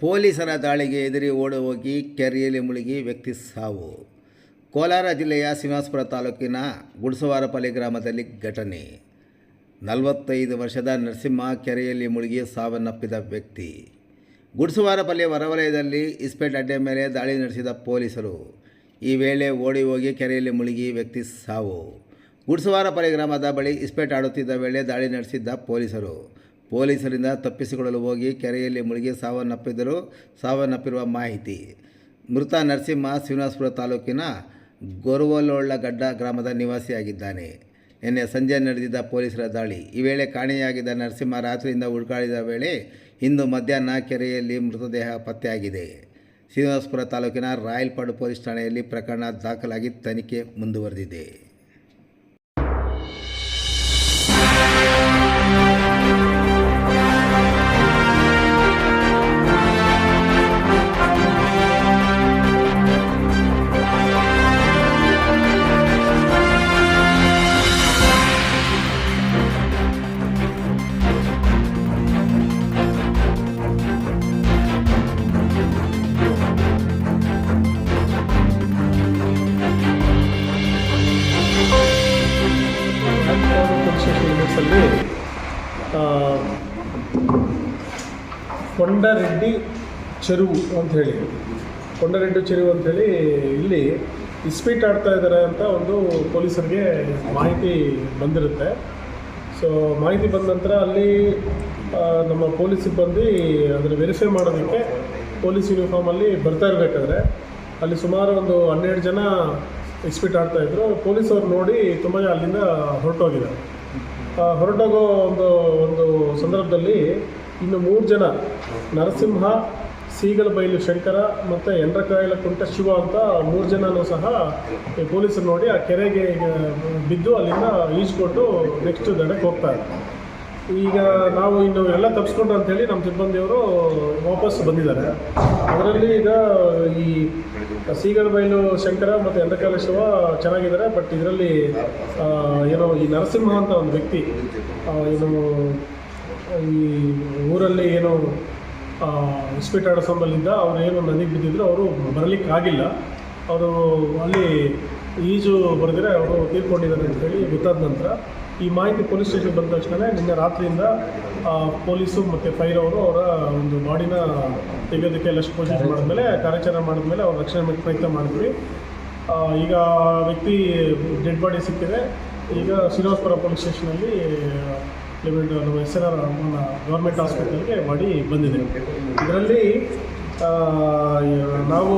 ಪೊಲೀಸರ ದಾಳಿಗೆ ಎದುರಿ ಓಡಿ ಹೋಗಿ ಕೆರೆಯಲ್ಲಿ ಮುಳುಗಿ ವ್ಯಕ್ತಿ ಸಾವು. ಕೋಲಾರ ಜಿಲ್ಲೆಯ ಶ್ರೀನಿವಾಸಪುರ ತಾಲೂಕಿನ ಗುಡ್ಸವಾರಪಲ್ಲಿ ಗ್ರಾಮದಲ್ಲಿ ಘಟನೆ. ನಲವತ್ತೈದು ವರ್ಷದ ನರಸಿಂಹ ಕೆರೆಯಲ್ಲಿ ಮುಳುಗಿ ಸಾವನ್ನಪ್ಪಿದ ವ್ಯಕ್ತಿ. ಗುಡ್ಸವಾರಪಲ್ಲಿ ಹೊರವಲಯದಲ್ಲಿ ಇಸ್ಪೇಟ್ ಅಡ್ಡೆ ಮೇಲೆ ದಾಳಿ ನಡೆಸಿದ ಪೊಲೀಸರು. ಈ ವೇಳೆ ಓಡಿ ಹೋಗಿ ಕೆರೆಯಲ್ಲಿ ಮುಳುಗಿ ವ್ಯಕ್ತಿ ಸಾವು. ಗುಡ್ಸವಾರಪಲ್ಲಿ ಗ್ರಾಮದ ಬಳಿ ಇಸ್ಪೇಟ್ ಆಡುತ್ತಿದ್ದ ವೇಳೆ ದಾಳಿ ನಡೆಸಿದ್ದ ಪೊಲೀಸರು. ಪೊಲೀಸರಿಂದ ತಪ್ಪಿಸಿಕೊಳ್ಳಲು ಹೋಗಿ ಕೆರೆಯಲ್ಲಿ ಮುಳುಗಿ ಸಾವನ್ನಪ್ಪಿದ್ದರು ಸಾವನ್ನಪ್ಪಿರುವ ಮಾಹಿತಿ. ಮೃತ ನರಸಿಂಹ ಶ್ರೀನಿವಾಸಪುರ ತಾಲೂಕಿನ ಗೊರವಲೊಳ್ಳಗಡ್ಡ ಗ್ರಾಮದ ನಿವಾಸಿಯಾಗಿದ್ದಾನೆ. ನಿನ್ನೆ ಸಂಜೆ ನಡೆದಿದ್ದ ಪೊಲೀಸರ ದಾಳಿ. ಈ ವೇಳೆ ಕಾಣೆಯಾಗಿದ್ದ ನರಸಿಂಹ ರಾತ್ರಿಯಿಂದ ಹುಡುಕಾಡಿದ ವೇಳೆ ಇಂದು ಮಧ್ಯಾಹ್ನ ಕೆರೆಯಲ್ಲಿ ಮೃತದೇಹ ಪತ್ತೆಯಾಗಿದೆ. ಶ್ರೀನಿವಾಸಪುರ ತಾಲೂಕಿನ ರಾಯಲ್ಪಾಡು ಪೊಲೀಸ್ ಠಾಣೆಯಲ್ಲಿ ಪ್ರಕರಣ ದಾಖಲಾಗಿ ತನಿಖೆ ಮುಂದುವರೆದಿದೆ. ಕೊಂಡರೆಡ್ಡಿ ಚೆರುವು ಅಂಥೇಳಿ ಕೊಂಡರೆಡ್ಡಿ ಚೆರುವು ಅಂಥೇಳಿ ಇಲ್ಲಿ ಇಸ್ಪೀಟ್ ಆಡ್ತಾ ಇದ್ದಾರೆ ಅಂತ ಒಂದು ಪೊಲೀಸರಿಗೆ ಮಾಹಿತಿ ಬಂದಿರುತ್ತೆ. ಸೊ ಮಾಹಿತಿ ಬಂದ ನಂತರ ಅಲ್ಲಿ ನಮ್ಮ ಪೊಲೀಸ್ ಸಿಬ್ಬಂದಿ ಅದನ್ನು ವೆರಿಫೈ ಮಾಡೋದಕ್ಕೆ ಪೊಲೀಸ್ ಯೂನಿಫಾರ್ಮಲ್ಲಿ ಬರ್ತಾ ಇರಬೇಕಾದ್ರೆ, ಅಲ್ಲಿ ಸುಮಾರು ಒಂದು ಹನ್ನೆರಡು ಜನ ಇಸ್ಪೀಟ್ ಆಡ್ತಾ ಇದ್ರು. ಪೊಲೀಸ್ ಅವ್ರು ನೋಡಿ ತುಂಬ ಅಲ್ಲಿಂದ ಹೊರಟೋಗಿದ್ದಾರೆ. ಹೊರಟೋಗೋ ಒಂದು ಒಂದು ಸಂದರ್ಭದಲ್ಲಿ ಇನ್ನು ಮೂರು ಜನ ನರಸಿಂಹ ಸೀಗಲ ಶಂಕರ ಮತ್ತು ಎಂಡ್ರಕಾಯಿಲ ಕುಂಟ ಶಿವ ಅಂತ ಮೂರು ಜನನೂ ಸಹ ಪೊಲೀಸರು ನೋಡಿ ಆ ಕೆರೆಗೆ ಬಿದ್ದು ಅಲ್ಲಿಂದ ಈಜ್ಕೊಟ್ಟು ನೆಕ್ಸ್ಟ್ ದಡಕ್ಕೆ ಹೋಗ್ತಾರೆ. ಈಗ ನಾವು ಇನ್ನು ಎಲ್ಲ ತಪ್ಪಿಸ್ಕೊಂಡ್ರು ಅಂತೇಳಿ ನಮ್ಮ ಸಿಬ್ಬಂದಿಯವರು ವಾಪಸ್ ಬಂದಿದ್ದಾರೆ. ಅದರಲ್ಲಿ ಈಗ ಈ ಸೀಗರ ಬೈಲು ಶಂಕರ ಮತ್ತು ಎಂಡಕಾಲ ಶಿವ ಚೆನ್ನಾಗಿದ್ದಾರೆ, ಬಟ್ ಇದರಲ್ಲಿ ಏನೋ ಈ ನರಸಿಂಹ ಅಂತ ಒಂದು ವ್ಯಕ್ತಿ ಏನು, ಈ ಊರಲ್ಲಿ ಏನು ಇಸ್ಪೀಟ್ ಆಡೋ ಸಂಬಂಧಿಂದ ಅವರು ಏನು ನದಿಗೆ ಬಿದ್ದಿದ್ರು, ಅವರು ಬರಲಿಕ್ಕೆ ಆಗಿಲ್ಲ ಅವರು ಅಲ್ಲಿ ಈಜು ಬರೆದರೆ ಅವರು ತೀರ್ಕೊಂಡಿದ್ದಾರೆ ಅಂತೇಳಿ ಗೊತ್ತಾದ ನಂತರ ಈ ಮಾಹಿತಿ ಪೊಲೀಸ್ ಸ್ಟೇಷನ್ ಬಂದ ತಕ್ಷಣ ನಿನ್ನೆ ರಾತ್ರಿಯಿಂದ ಪೊಲೀಸು ಮತ್ತು ಫೈರ್ ಅವರು ಅವರ ಒಂದು ಬಾಡಿನ ತೆಗೆಯೋದಕ್ಕೆ ಲಶ್ ಕೋಶಿಶ್ ಮಾಡಿದ್ಮೇಲೆ ಕಾರ್ಯಾಚರಣೆ ಮಾಡಿದ್ಮೇಲೆ ಅವ್ರ ರಕ್ಷಣೆ ಪ್ರಯತ್ನ ಮಾಡಿದ್ವಿ. ಆ, ಈಗ ವ್ಯಕ್ತಿ ಡೆಡ್ ಬಾಡಿ ಸಿಕ್ಕಿದೆ. ಈಗ ಶ್ರೀನಿವಾಸಪುರ ಪೊಲೀಸ್ ಸ್ಟೇಷನಲ್ಲಿ ಲಿಮಿಟ್ ನಮ್ಮ ಎಸ್ ಎನ್ ಆರ್ ಗೌರ್ಮೆಂಟ್ ಹಾಸ್ಪಿಟಲ್ಗೆ ಬಾಡಿ ಬಂದಿದೆ. ಇದರಲ್ಲಿ ನಾವು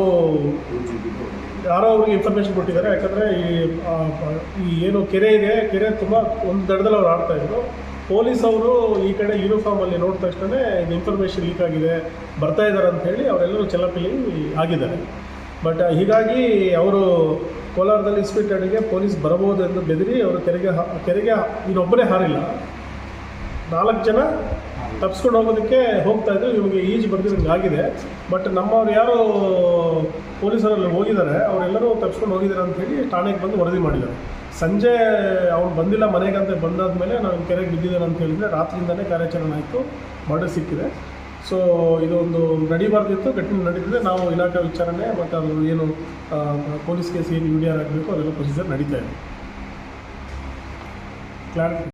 ಯಾರೋ ಅವ್ರಿಗೆ ಇನ್ಫಾರ್ಮೇಷನ್ ಕೊಟ್ಟಿದ್ದಾರೆ. ಯಾಕಂದರೆ ಈ ಈ ಏನು ಕೆರೆ ಇದೆ, ಕೆರೆ ತುಂಬ ಒಂದು ದಡದಲ್ಲಿ ಅವ್ರು ಆಡ್ತಾ ಇದ್ರು. ಪೊಲೀಸ್ ಅವರು ಈ ಕಡೆ ಯೂನಿಫಾರ್ಮಲ್ಲಿ ನೋಡಿದ ತಕ್ಷಣ ಇದು ಇನ್ಫಾರ್ಮೇಷನ್ ಲೀಕ್ ಆಗಿದೆ, ಬರ್ತಾ ಇದ್ದಾರೆ ಅಂತೇಳಿ ಅವರೆಲ್ಲರೂ ಚೆಲ್ಲಪಿಲಿ ಆಗಿದ್ದಾರೆ. ಬಟ್ ಹೀಗಾಗಿ ಅವರು ಕೋಲಾರದಲ್ಲಿ ಇಸ್ಪೀಟ್ ಅಡಿಗೆ ಪೊಲೀಸ್ ಬರಬಹುದು ಎಂದು ಬೆದರಿ ಅವರು ಕೆರೆಗೆ ಕೆರೆಗೆ ಇನ್ನೊಬ್ಬರೇ ಹಾರಿಲ್ಲ. ನಾಲ್ಕು ಜನ ತಪ್ಸ್ಕೊಂಡು ಹೋಗೋದಕ್ಕೆ ಹೋಗ್ತಾ ಇದ್ರು. ಇವಾಗ ಈಜು ಬರ್ದಿರಂಗೆ ಆಗಿದೆ. ಬಟ್ ನಮ್ಮವ್ರು ಯಾರು ಪೊಲೀಸರಲ್ಲಿ ಹೋಗಿದ್ದಾರೆ. ಅವರೆಲ್ಲರೂ ತಪ್ಪಿಸ್ಕೊಂಡು ಹೋಗಿದ್ದಾರೆ ಅಂತೇಳಿ ಠಾಣೆಗೆ ಬಂದು ವರದಿ ಮಾಡಿದ್ದಾರೆ. ಸಂಜೆ ಅವ್ನು ಬಂದಿಲ್ಲ ಮನೆಗೆ ಅಂತ ಬಂದಾದ್ಮೇಲೆ ನಾವು ಕೆರೆಗೆ ಬಿದ್ದಿದ್ದಾನೆ ಅಂತ ಹೇಳಿದ್ರೆ ರಾತ್ರಿಯಿಂದನೇ ಕಾರ್ಯಾಚರಣೆ ಆಯಿತು. ಮರ್ಡರ್ ಸಿಕ್ಕಿದೆ. ಸೊ ಇದೊಂದು ನಡಿಬಾರ್ದಿತ್ತು. ಘಟನೆ ನಡೀತಿದೆ. ನಾವು ಇಲಾಖೆ ವಿಚಾರಣೆ ಮತ್ತು ಅದು ಏನು ಪೊಲೀಸ್ ಕೇಸ್ ಏನು ಯು ಡಿ ಆರ್ ಆಗಬೇಕು ಅದೆಲ್ಲ ಪ್ರೊಸೀಜರ್ ನಡೀತಾ ಇದೆ. ಕ್ಲಾರಿಟಿ